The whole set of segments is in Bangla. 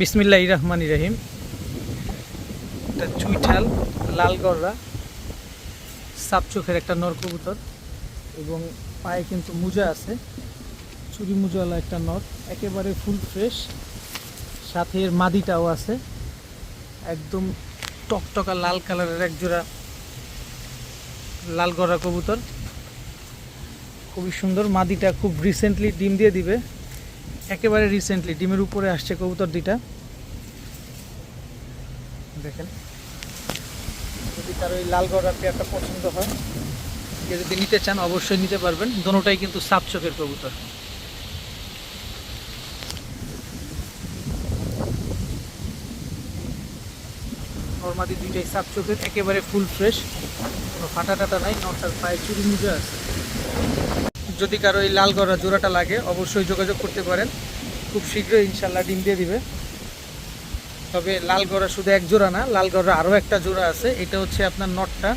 বিসমিল্লাহ রহমান রহিম। এটা চুইঠাল লালগড়রা সাপ চোখের একটা নর কবুতর এবং পায়ে কিন্তু মোজা আছে। চুরি মোজাওয়ালা একটা নর, একেবারে ফুল ফ্রেশ। সাথে এর মাদিটাও আছে। একদম টকটকা লাল কালারের এক জোড়া লাল গড়া কবুতর। খুবই সুন্দর, মাদিটা খুব রিসেন্টলি ডিম দিয়ে দিবে। একেবারে রিসেন্টলি ডিমের উপরে আসছে কবুতর দুইটা। দেখেন। যদি কারও এই লাল গড়ার পেয়ারটা পছন্দ হয় যদি নিতে চান, অবশ্যই নিতে পারবেন। দোনোটাই কিন্তু সাপ চোখের কবুতর। নর্মাদি দুইটাই সাপ চোখের, একেবারে ফুল ফ্রেশ কোনো ফাটা টাটা নাই নটার পায়ে চুরি মুজা আছে। যদি কারও এই লাল গড়া জোড়াটা লাগে, অবশ্যই যোগাযোগ করতে পারেন। খুব শীঘ্রই ইনশাল্লাহ ডিম দিয়ে দিবে। তবে লাল গড়া শুধু এক জোড়া না, লাল গড়া আরও একটা জোড়া আছে। এটা হচ্ছে আপনার নটটা।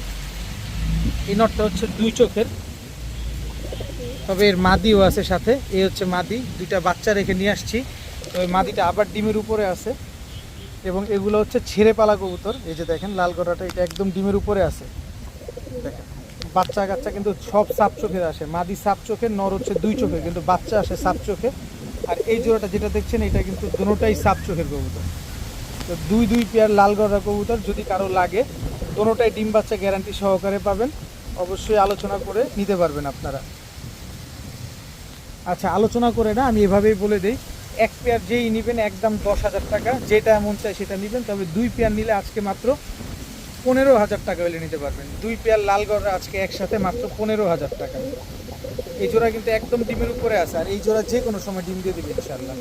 এই নটটা হচ্ছে দুই চোখের। তবে এর মাদিও আছে সাথে। এই হচ্ছে মাদি। দুইটা বাচ্চা রেখে নিয়ে আসছি। তবে মাদিটা আবার ডিমের উপরে আছে। এবং এগুলো হচ্ছে ছেড়ে পালা কবুতর। এই যে দেখেন, লাল গড়াটা এটা একদম ডিমের উপরে আছে। দেখেন। বাচ্চা কাচ্চা কিন্তু সব সাপ চোখের আসে। মাদি সাপ চোখের নর হচ্ছে দুই চোখে, কিন্তু বাচ্চা আসে সাপ চোখে। আর এই জোড়াটা যেটা দেখছেন, এটা কিন্তু দুটোটাই সাপ চোখের কবুতর। তো দুই দুই পেয়ার লাল গড়া কবুতর, যদি কারও লাগে দুটোটাই ডিম বাচ্চা গ্যারান্টি সহকারে পাবেন। অবশ্যই আলোচনা করে নিতে পারবেন আপনারা। আচ্ছা আলোচনা করে না, আমি এভাবেই বলে দিই। এক পেয়ার যেই নেবেন, একদম দশ হাজার টাকা। যেটা এমন চাই সেটা নেবেন, তবে দুই পেয়ার নিলে আজকে মাত্র পনেরো হাজার টাকা হলে নিতে পারবেন। দুই পেয়ার লাল গড় আজকে একসাথে মাত্র পনেরো হাজার টাকা। এই জোড়া কিন্তু একদম ডিমের উপরে আছে, আর এই জোড়া যে কোনো সময় ডিম দিয়ে দেবে ইনশাল্লাহ